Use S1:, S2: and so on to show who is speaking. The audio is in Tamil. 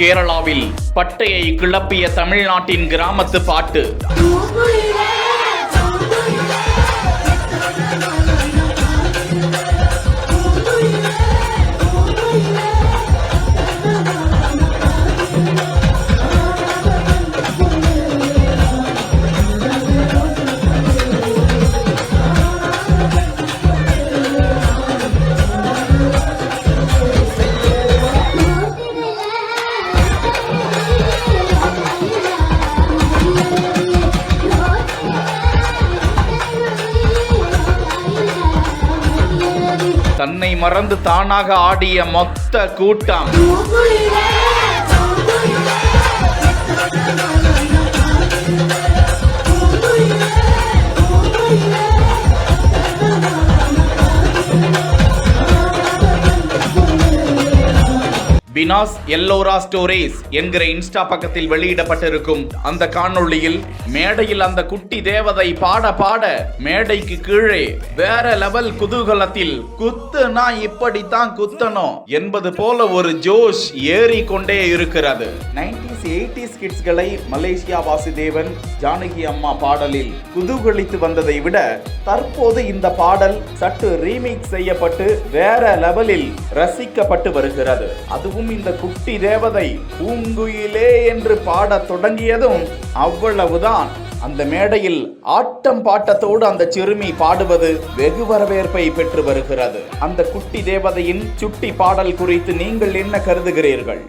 S1: கேரளாவில் பட்டையை கிளப்பிய தமிழ்நாட்டின் கிராமத்து பாட்டு. தன்னை மறந்து தானாக ஆடிய மொத்த கூட்டம். பினாஸ் எல்லோரா ஸ்டோரேஸ் என்கிற இன்ஸ்டா பக்கத்தில் வெளியிடப்பட்டிருக்கும் அந்த காணொளியில் மேடையில் அந்த குட்டி தேவதை பாட பாட மேடைக்கு கீழே வேற லெவல் குதூகலத்தில் குத்துனா இப்படித்தான் குத்தணும் என்பது போல ஒரு ஜோஷ் ஏறிக்கொண்டே இருக்கிறது. நைன்டிஸ் எயிட்டிஸ் கிட்ஸ்களை மலேசியா வாசுதேவன் ஜானகி அம்மா பாடலில் குதூகலித்து வந்ததை விட தற்போது இந்த பாடல் சற்று ரீமேக் செய்யப்பட்டு வேற லெவலில் ரசிக்கப்பட்டு வருகிறது. அதுவும் இந்த குட்டி தேவதை பூங்குயிலே என்று பாடத் தொடங்கியதும் அவ்வளவுதான். அந்த மேடையில் ஆட்டம் பாட்டத்தோடு அந்த சிறுமி பாடுவது வெகு வரவேற்பை பெற்று வருகிறது. அந்த குட்டி தேவதையின் சுட்டி பாடல் குறித்து நீங்கள் என்ன கருதுகிறீர்கள்?